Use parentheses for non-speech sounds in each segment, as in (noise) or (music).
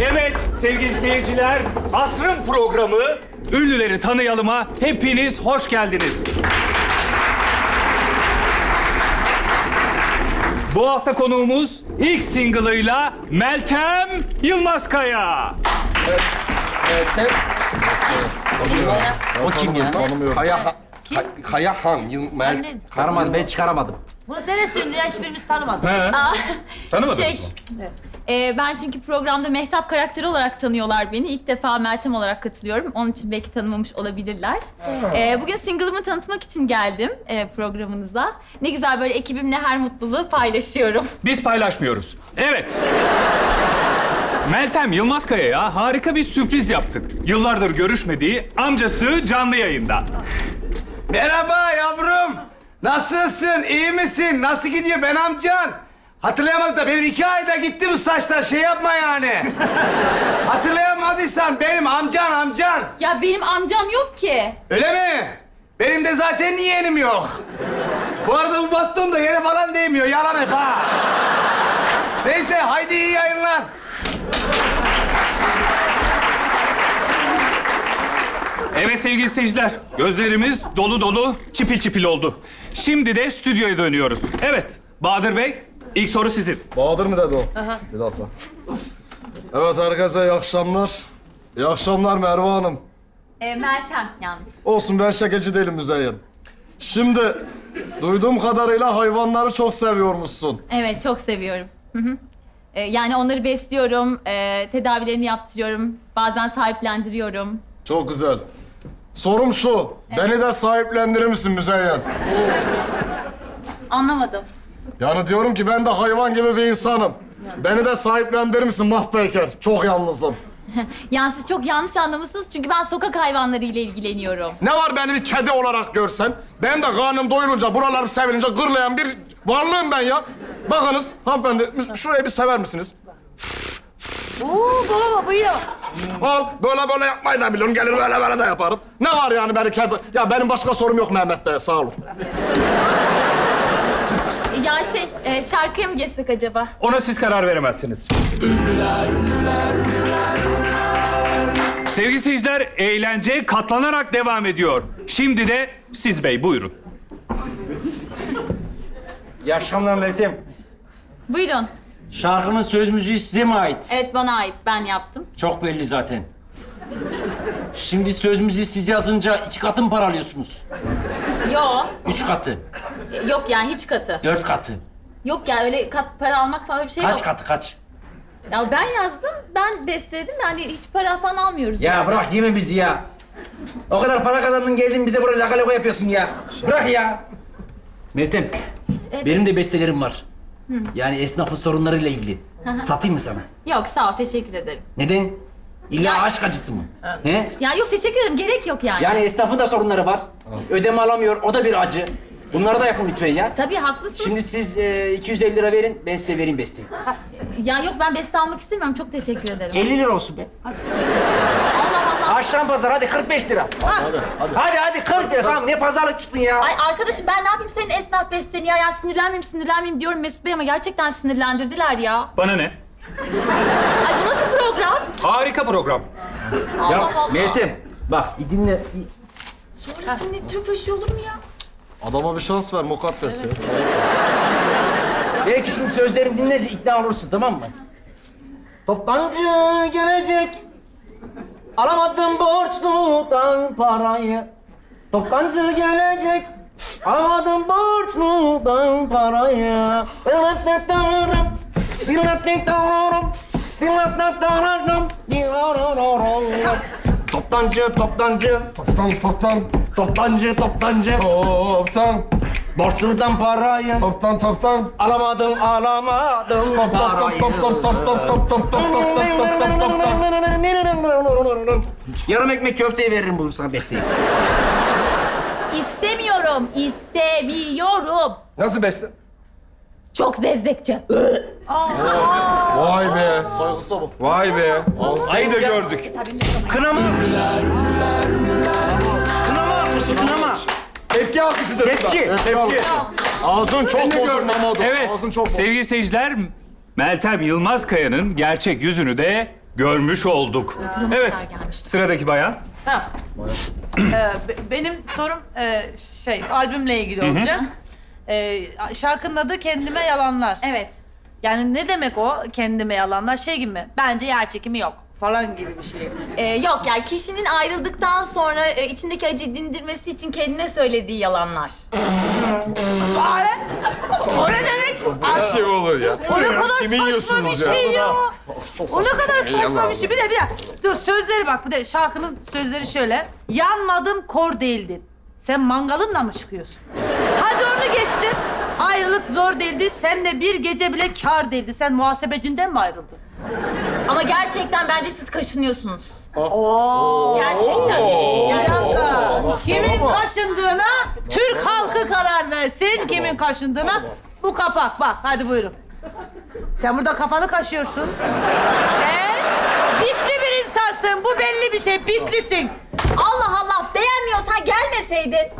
Evet sevgili seyirciler, Asrın programı Ünlüleri Tanıyalım'a hepiniz hoş geldiniz. Bu hafta konuğumuz ilk single'ıyla Meltem Yılmazkaya. O kim ya? Tanımıyorum. Kaya, ha, Ka- Kaya Han. Yılmaz. Annen. Çıkaramadım, ben çıkaramadım. Bunu neresi ünlü ya hiçbirimiz tanımadık. He? Tanımadınız Şey, mı? E, ben çünkü programda Mehtap karakteri olarak tanıyorlar beni. İlk defa Meltem olarak katılıyorum. Onun için belki tanımamış olabilirler. E, bugün single'ımı tanıtmak için geldim e, programınıza. Ne güzel böyle ekibimle her mutluluğu paylaşıyorum. (laughs) Biz paylaşmıyoruz. Evet. Meltem Yılmazkaya'ya harika bir sürpriz yaptık. Yıllardır görüşmediği amcası canlı yayında. Merhaba yavrum. Nasılsın? İyi misin? Nasıl gidiyor ben amcan? Hatırlayamadık da benim iki ayda gitti bu saçlar. Şey yapma yani. Hatırlayamadıysan benim amcan amcan. Ya benim amcam yok ki. Öyle mi? Benim de zaten yeğenim yok. Bu arada bu baston da yere falan değmiyor. Yalan hep ha. Neyse haydi iyi yayınlar. Evet sevgili seyirciler, gözlerimiz dolu dolu, çipil çipil oldu. Şimdi de stüdyoya dönüyoruz. Evet, Bahadır Bey, ilk soru sizin. Bahadır mı dedi o? Bir dakika. Evet herkese iyi akşamlar. İyi akşamlar Merve Hanım. E, Meltem yalnız. Olsun ben şakacı değilim Müzeyyen. Şimdi duyduğum kadarıyla hayvanları çok seviyormuşsun. Evet, çok seviyorum. Hı hı. E, yani onları besliyorum, e, tedavilerini yaptırıyorum. Bazen sahiplendiriyorum. Çok güzel. Sorum şu, beni de sahiplendirir misin Müzeyyen? Anlamadım. Yani diyorum ki ben de hayvan gibi bir insanım. Beni de sahiplendirir misin Mahpeyker? Çok yalnızım. (laughs) Yani siz çok yanlış anlamışsınız çünkü ben sokak hayvanları ile ilgileniyorum. Ne var beni bir kedi olarak görsen? Benim de karnım doyulunca, buralarım sevilince gırlayan bir varlığım ben ya. Bakınız hanımefendi, şurayı bir sever misiniz? Oo baba buyur. Al, böyle böyle yapmayı da biliyorum. Gelir böyle böyle de yaparım. Ne var yani beni kedi... Ya benim başka sorum yok Mehmet Bey, sağ olun. Ya şey, e, şarkıya mı geçsek acaba? Ona siz karar veremezsiniz. Sevgili seyirciler, eğlence katlanarak devam ediyor. Şimdi de siz bey, buyurun. İyi akşamlar Meltem. Buyurun. Şarkının söz müziği size mi ait? Evet bana ait, ben yaptım. Çok belli zaten. Şimdi söz müziği siz yazınca iki katı mı para alıyorsunuz? Yo, Üç katı, yok yani hiç katı. dört katı. Yok ya öyle kat para almak falan öyle bir şey Kaç yok. katı kaç? Ya ben yazdım, ben besteledim. Yani hiç para falan almıyoruz. Ya yani. bırak yeme bizi ya. O kadar para kazandın geldin bize burada laka laka yapıyorsun ya. Bırak ya. Meltem, Evet. benim de bestelerim var. Yani esnafın sorunlarıyla ilgili. Satayım mı sana? Yok sağ ol, teşekkür ederim. Neden? İlla Ya- aşk acısı mı? He? Ya yok teşekkür ederim, gerek yok yani. Yani esnafın da sorunları var. Ödeme alamıyor, o da bir acı. Bunları da yapın lütfen ya. Tabii haklısın. Şimdi siz e, 250 lira verin, ben size vereyim besteyi. Ha, Ya yok ben beste almak istemiyorum, çok teşekkür ederim. 50 lira olsun be. Allah Allah. Aşağı pazar hadi 45 lira. Hadi, hadi. Hadi hadi 40 lira tamam ne pazarlık çıktın ya. Ay arkadaşım ben ne yapayım senin esnaf besteni ya? Ya sinirlenmeyeyim sinirlenmeyeyim diyorum Mesut Bey ama gerçekten sinirlendirdiler ya. Bana ne? Ay bu nasıl program? Harika program. Allah Ya Allah. Meltem bak bir dinle. Sonra dinletirim böyle şey olur mu ya? Adama bir şans ver mukaddes ya. Belki şimdi sözlerimi dinleyince ikna olursun tamam mı? Toptancı gelecek. Alamadım borçludan parayı. Toptancı gelecek. Alamadım borçludan parayı. Toptancı, toptancı, Toptan toptan toptancı, toptancı. toptan Borçludan parayı. toptan toptan Alamadım, alamadım top top parayı. top top top top top top top top top top top top Yarım ekmek köfteyi veririm bu sana besteyi. İstemiyorum, istemiyorum. Nasıl beste? Çok zevzekçe. Vay be. Saygısı bu. Vay be. Seni de gördük. Kınama. Kınama almışı, kınama. Tepki alkışıdır. Tepki. Tepki. Ağzın çok bozuk Mamadou. Evet, Ağzın çok bozuk. sevgili seyirciler, Meltem Yılmazkaya'nın gerçek yüzünü de görmüş olduk. Evet, sıradaki bayan. Ha. Ee, be- benim sorum e, şey albümle ilgili olacak. Ee, şarkının adı Kendime Yalanlar. Evet. Yani ne demek o kendime yalanlar? Şey gibi mi? Bence yer çekimi yok falan gibi bir şey. Ee, yok yani kişinin ayrıldıktan sonra e, içindeki acıyı dindirmesi için kendine söylediği yalanlar. O ne demek? Bir şey olur ya. O ne kadar saçma bir şey ya. O ne kadar saçma bir şey. Bir de bir de dur sözleri bak bir de şarkının sözleri şöyle. Yanmadım kor değildin. Sen mangalınla mı çıkıyorsun? Hadi onu geçtim. Ayrılık zor değildi. Senle bir gece bile kar değildi. Sen muhasebecinden mi ayrıldın? Ama gerçekten bence siz kaşınıyorsunuz. Gerçekten. Bir dakika. Kimin kaşındığına Türk halkı karar versin. Kimin kaşındığına bu kapak. Bak hadi buyurun. Sen burada kafanı kaşıyorsun. Sen bitli bir insansın. Bu belli bir şey. Bitlisin. Allah Allah beğenmiyorsan gelmeseydin.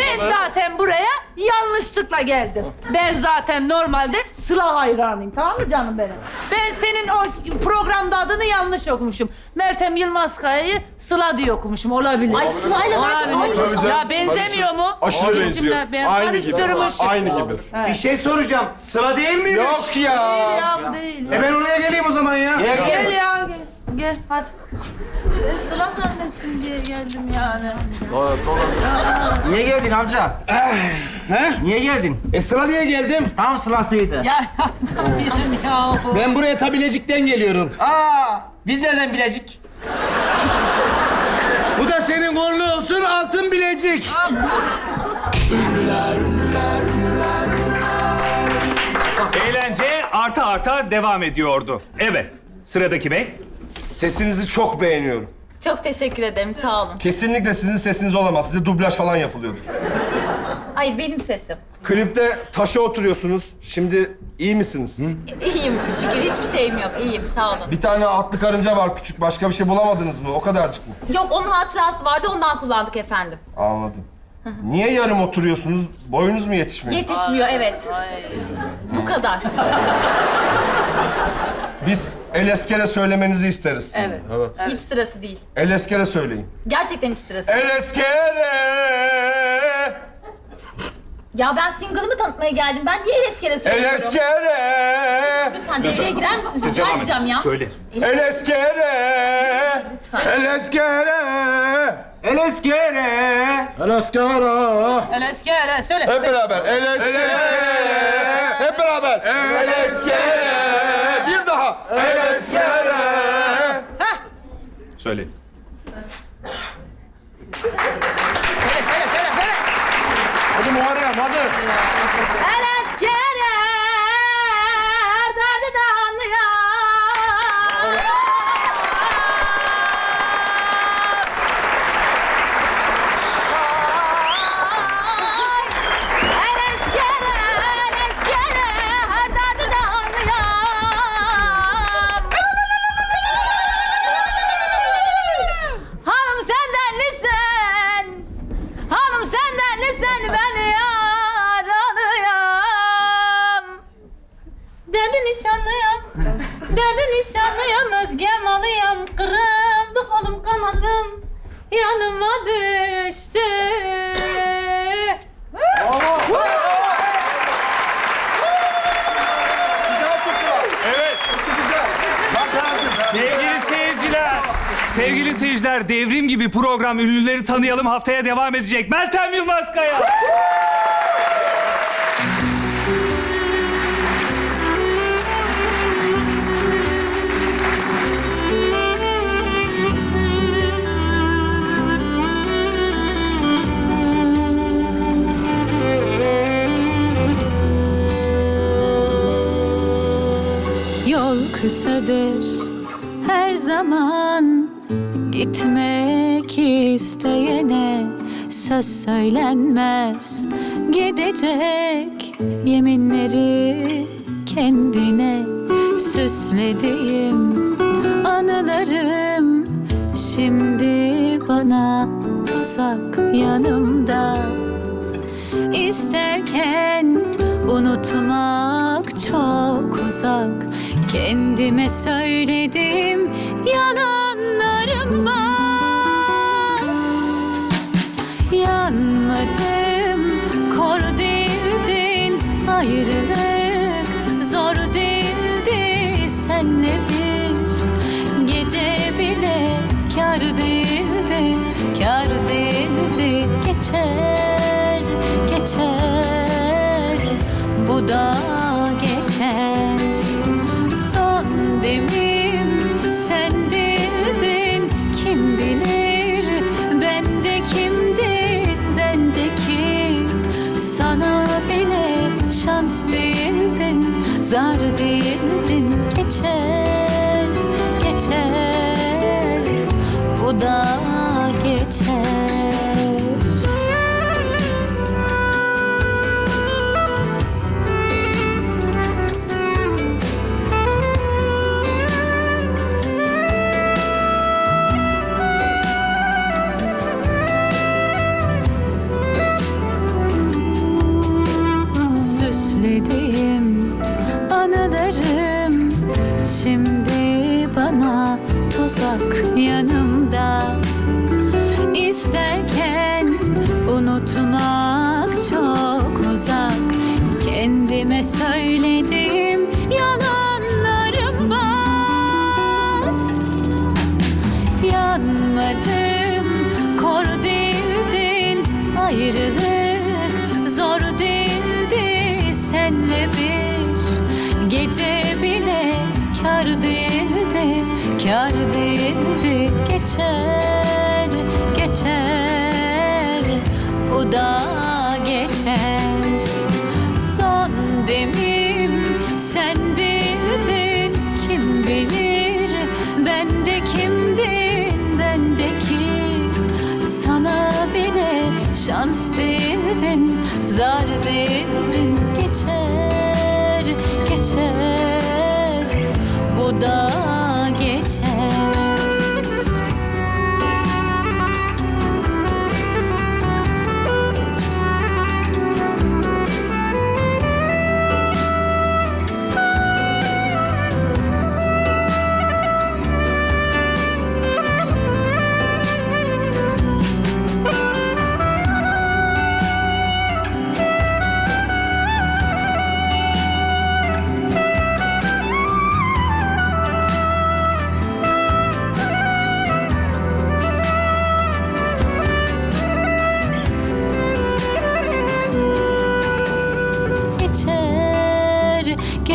Ben zaten buraya yanlışlıkla geldim. Ben zaten normalde Sıla hayranıyım. Tamam mı canım benim? Ben senin o programda adını yanlış okumuşum. Meltem Yılmaz Kaya'yı Sıla diye okumuşum. Olabilir. Ay Sıla'yla Meltem Olabilir. aynı. Ya benzemiyor mu? Aşırı O benziyor. isimler Ben Aynı gibi. karıştırmışım. Aynı gibi. Bir şey soracağım. Sıra değil miymiş? Yok ya. Değil ya bu değil. E ben oraya geleyim o zaman ya. Gel. ya gel. Gel hadi. Ben Sıla zannettim diye geldim yani. Niye geldin amca? He? Niye geldin? E sıra diye geldim. Tam sırasıydı. Ya yapmayın ya. Ben buraya tabilecikten geliyorum. Aa, biz nereden bilecek? Bu da senin uğurlu olsun altın bilecik. Eğlence arta arta devam ediyordu. Evet, sıradaki bey. Sesinizi çok beğeniyorum. Çok teşekkür ederim sağ olun. Kesinlikle sizin sesiniz olamaz. Size dublaj falan yapılıyor. Hayır benim sesim. Klipte taşa oturuyorsunuz. Şimdi iyi misiniz? İyiyim şükür hiçbir şeyim yok. İyiyim sağ olun. Bir tane atlı karınca var küçük. Başka bir şey bulamadınız mı? O kadarcık mı? Yok onun hatırası vardı ondan kullandık efendim. Anladım. Niye yarım oturuyorsunuz? Boyunuz mu yetişmiyor? Yetişmiyor evet. Bu kadar. Biz el eskere söylemenizi isteriz. Evet. Hiç sırası değil. El eskere söyleyin. Gerçekten hiç sırası. El eskere. Ya ben single'ımı tanıtmaya geldim. Ben niye eskere El söylüyorum? eskere. Lütfen devreye girer misiniz? Siz Rica devam edeceğim edin. ya. Söyle. El eskere. El eskere. El eskere. El eskara. El eski el söyle. Hep beraber. El eskere. Hep beraber. El eskere. Daha. El eskere. Söyle. Söyle söyle söyle söyle. Hadi Muharrem hadi. El seyirciler, devrim gibi program ünlüleri tanıyalım haftaya devam edecek. Meltem Yılmaz Kaya. Yol kısadır her zaman Gitmek isteyene söz söylenmez. Gidecek yeminleri kendine Süslediğim anılarım Şimdi bana tuzak yanımda. İsterken unutmak çok uzak. Kendime söyledim yalanlarım Yanmadım kor değildin ayrılık bile şans değildin zar değildin. Geçer geçer. Bu da geçer Yanmadım, kor değildin Ayrılık zor değildi senle bir Gece bile kar değildi, kar değildi Geçer, geçer, bu da geçer. Son demim sen değildin zar değildin Geçer geçer. Bu da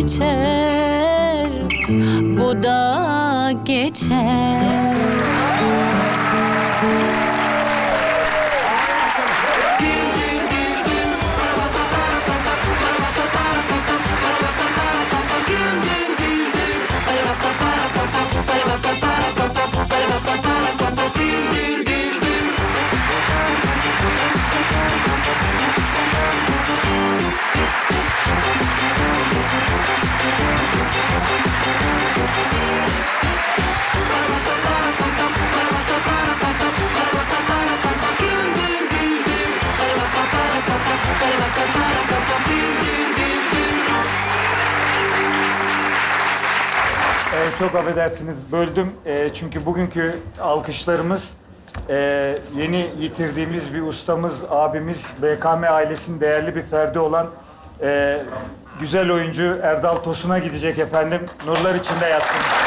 geçer. Bu da geçer. Çok affedersiniz böldüm Ee, çünkü bugünkü alkışlarımız e, yeni yitirdiğimiz bir ustamız, abimiz, BKM ailesinin değerli bir ferdi olan e, güzel oyuncu Erdal Tosun'a gidecek efendim. Nurlar içinde yatsın.